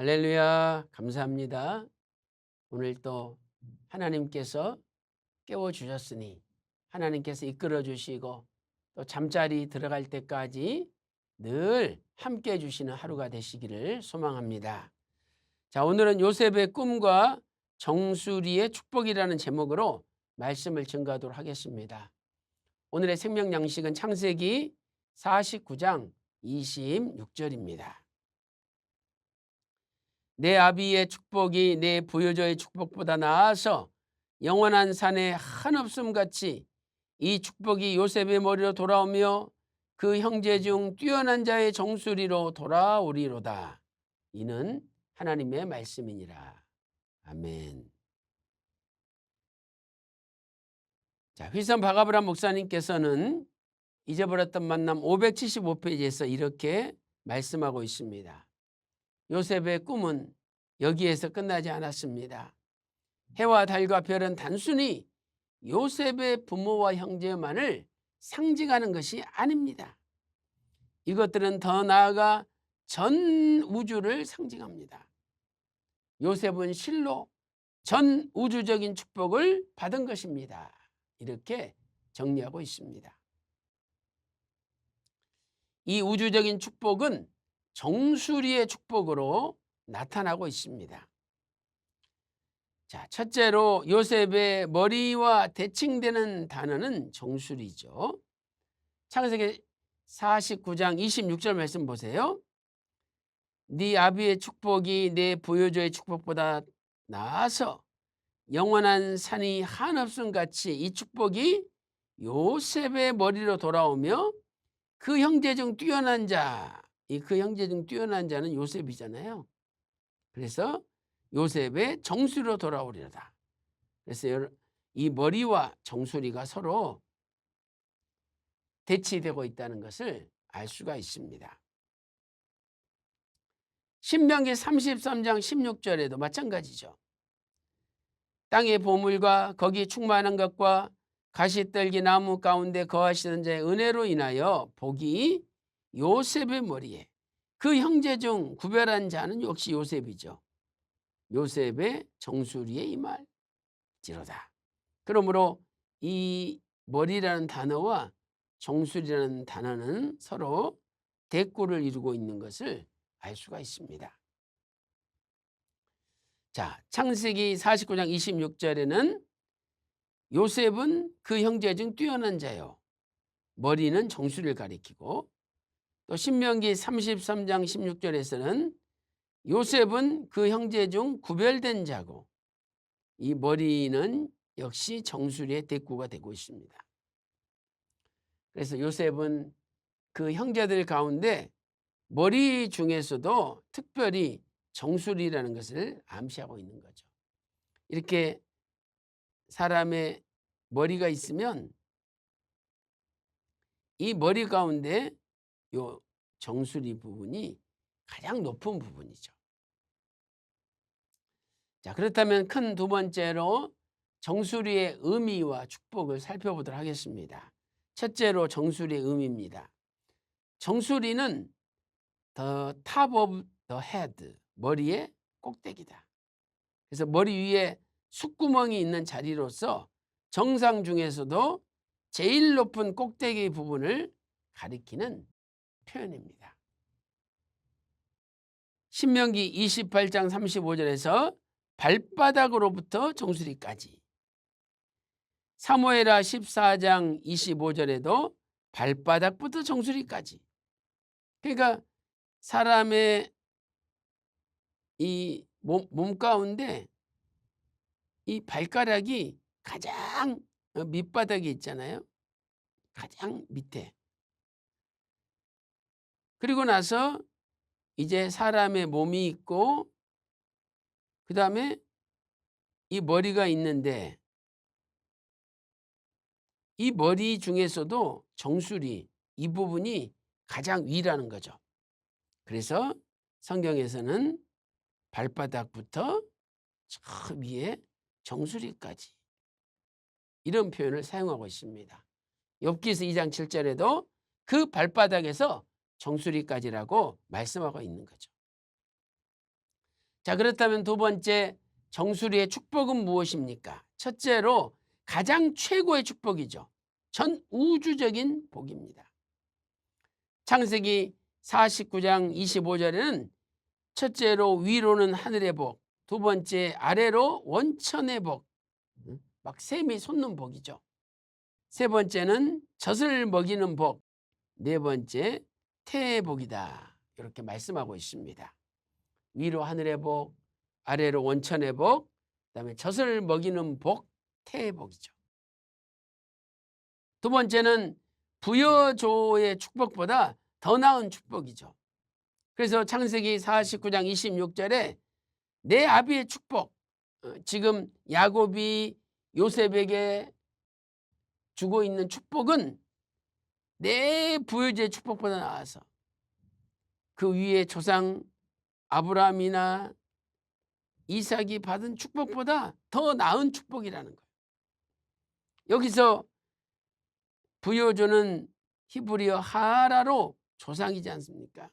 할렐루야, 감사합니다. 오늘 또 하나님께서 깨워 주셨으니 하나님께서 이끌어 주시고 또 잠자리 들어갈 때까지 늘 함께 해 주시는 하루가 되시기를 소망합니다. 자, 오늘은 요셉의 꿈과 정수리의 축복이라는 제목으로 말씀을 증거하도록 하겠습니다. 오늘의 생명 양식은 창세기 49장 26절입니다. 내 아비의 축복이 내 부여자의 축복보다 나아서 영원한 산에 한없음 같이 이 축복이 요셉의 머리로 돌아오며 그 형제 중 뛰어난 자의 정수리로 돌아오리로다. 이는 하나님의 말씀이니라. 아멘. 자, 휘선 바가브라 목사님께서는 잊어버렸던 만남 575페이지에서 이렇게 말씀하고 있습니다. 요셉의 꿈은 여기에서 끝나지 않았습니다. 해와 달과 별은 단순히 요셉의 부모와 형제만을 상징하는 것이 아닙니다. 이것들은 더 나아가 전 우주를 상징합니다. 요셉은 실로 전 우주적인 축복을 받은 것입니다. 이렇게 정리하고 있습니다. 이 우주적인 축복은 정수리의 축복으로 나타나고 있습니다. 자, 첫째로 요셉의 머리와 대칭되는 단어는 정수리죠. 창세기 49장 26절 말씀 보세요. 네 아비의 축복이 내 부여조의 축복보다 나아서 영원한 산이 한없음 같이 이 축복이 요셉의 머리로 돌아오며 그 형제 중 뛰어난 자, 이 그 형제 중 뛰어난 자는 요셉이잖아요. 그래서 요셉의 정수리로 돌아오리로다. 그래서 이 머리와 정수리가 서로 대치되고 있다는 것을 알 수가 있습니다. 신명기 33장 16절에도 마찬가지죠. 땅의 보물과 거기 충만한 것과 가시떨기 나무 가운데 거하시는 자의 은혜로 인하여 복이 요셉의 머리에 그 형제 중 구별한 자는 역시 요셉이죠. 요셉의 정수리에 임할지로다. 그러므로 이 머리라는 단어와 정수리라는 단어는 서로 대꾸를 이루고 있는 것을 알 수가 있습니다. 자, 창세기 49장 26절에는 요셉은 그 형제 중 뛰어난 자요. 머리는 정수리를 가리키고 또 신명기 33장 16절에서는 요셉은 그 형제 중 구별된 자고 이 머리는 역시 정수리의 대꾸가 되고 있습니다. 그래서 요셉은 그 형제들 가운데 머리 중에서도 특별히 정수리라는 것을 암시하고 있는 거죠. 이렇게 사람의 머리가 있으면 이 머리 가운데 요 정수리 부분이 가장 높은 부분이죠. 자, 그렇다면 큰 두 번째로 정수리의 의미와 축복을 살펴보도록 하겠습니다. 첫째로 정수리의 의미입니다. 정수리는 the top of the head, 머리의 꼭대기다. 그래서 머리 위에 숫구멍이 있는 자리로서 정상 중에서도 제일 높은 꼭대기 부분을 가리키는 표현입니다. 신명기 28장 35절에서 발바닥으로부터 정수리까지 사모에라 14장 25절에도 발바닥부터 정수리까지 그러니까 사람의 이 몸, 몸 가운데 이 발가락이 가장 어, 밑바닥에 있잖아요. 가장 밑에. 그리고 나서 이제 사람의 몸이 있고 그 다음에 이 머리가 있는데 이 머리 중에서도 정수리 이 부분이 가장 위라는 거죠. 그래서 성경에서는 발바닥부터 저 위에 정수리까지 이런 표현을 사용하고 있습니다. 엽기서 2장 7절에도 그 발바닥에서 정수리까지라고 말씀하고 있는 거죠. 자, 그렇다면 두 번째 정수리의 축복은 무엇입니까? 첫째로 가장 최고의 축복이죠. 전 우주적인 복입니다. 창세기 49장 25절에는 첫째로 위로는 하늘의 복, 두 번째 아래로 원천의 복, 막 샘이 솟는 복이죠. 세 번째는 젖을 먹이는 복, 네 번째 태의 복이다. 이렇게 말씀하고 있습니다. 위로 하늘의 복, 아래로 원천의 복, 그다음에 젖을 먹이는 복, 태의 복이죠. 두 번째는 부여조의 축복보다 더 나은 축복이죠. 그래서 창세기 49장 26절에 내 아비의 축복, 어, 지금 야곱이 요셉에게 주고 있는 축복은 내 부여자의 축복보다 나아서 그 위에 조상 아브라함이나 이삭이 받은 축복보다 더 나은 축복이라는 거예요. 여기서 부여조는 히브리어 하라로 조상이지 않습니까?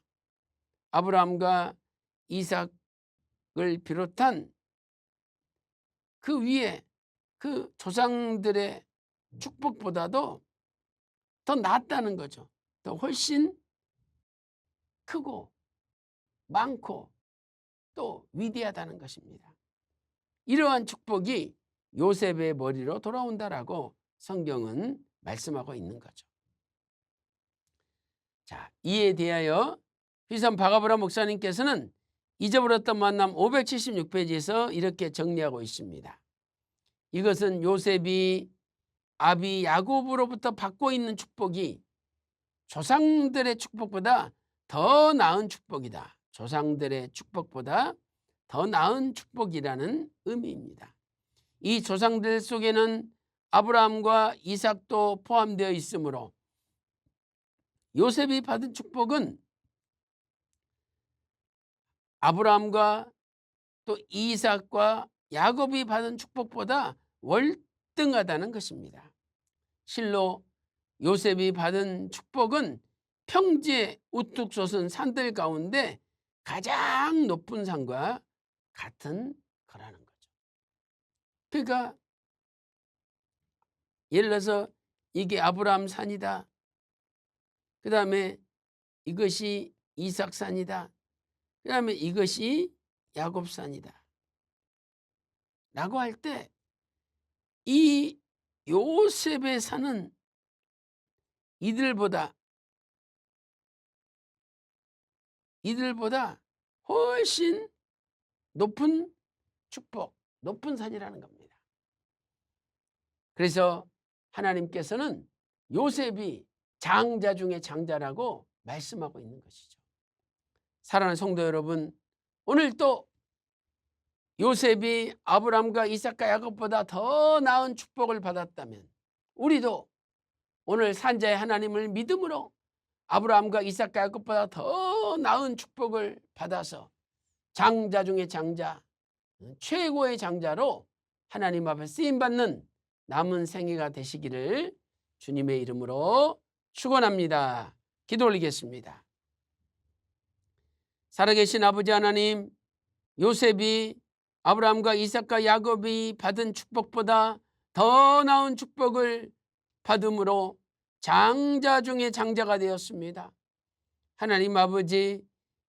아브라함과 이삭을 비롯한 그 위에 그 조상들의 축복보다도 더 낫다는 거죠. 더 훨씬 크고 많고 또 위대하다는 것입니다. 이러한 축복이 요셉의 머리로 돌아온다라고 성경은 말씀하고 있는 거죠. 자, 이에 대하여 휘선 바가브라 목사님께서는 잊어버렸던 만남 576페이지에서 이렇게 정리하고 있습니다. 이것은 요셉이 아비 야곱으로부터 받고 있는 축복이 조상들의 축복보다 더 나은 축복이다. 조상들의 축복보다 더 나은 축복이라는 의미입니다. 이 조상들 속에는 아브라함과 이삭도 포함되어 있으므로 요셉이 받은 축복은 아브라함과 또 이삭과 야곱이 받은 축복보다 월 등하다는 것입니다. 실로 요셉이 받은 축복은 평지에 우뚝 솟은 산들 가운데 가장 높은 산과 같은 거라는 거죠. 그러니까 예를 들어서 이게 아브라함 산이다. 그 다음에 이것이 이삭 산이다. 그 다음에 이것이 야곱 산이다. 라고 할 때 이 요셉의 산은 이들보다 이들보다 훨씬 높은 축복, 높은 산이라는 겁니다. 그래서 하나님께서는 요셉이 장자 중에 장자라고 말씀하고 있는 것이죠. 사랑하는 성도 여러분, 오늘 또 요셉이 아브람과 이삭과 야곱보다 더 나은 축복을 받았다면 우리도 오늘 산자의 하나님을 믿음으로 아브라함과 이삭과 야곱보다 더 나은 축복을 받아서 장자 중의 장자, 최고의 장자로 하나님 앞에 쓰임 받는 남은 생애가 되시기를 주님의 이름으로 축원합니다. 기도 올리겠습니다. 살아계신 아버지 하나님, 요셉이 아브라함과 이삭과 야곱이 받은 축복보다 더 나은 축복을 받음으로 장자 중에 장자가 되었습니다. 하나님 아버지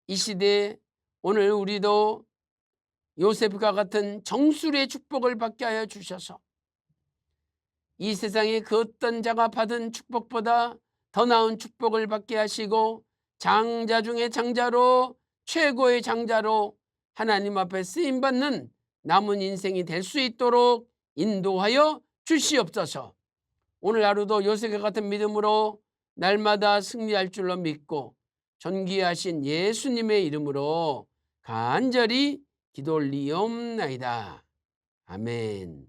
이 시대에 오늘 우리도 요셉과 같은 정수리의 축복을 받게 하여 주셔서 이 세상에 그 어떤 자가 받은 축복보다 더 나은 축복을 받게 하시고 장자 중에 장자로 최고의 장자로 하나님 앞에 쓰임 받는 남은 인생이 될 수 있도록 인도하여 주시옵소서. 오늘 하루도 요셉과 같은 믿음으로 날마다 승리할 줄로 믿고 존귀하신 예수님의 이름으로 간절히 기도 올리옵나이다. 아멘.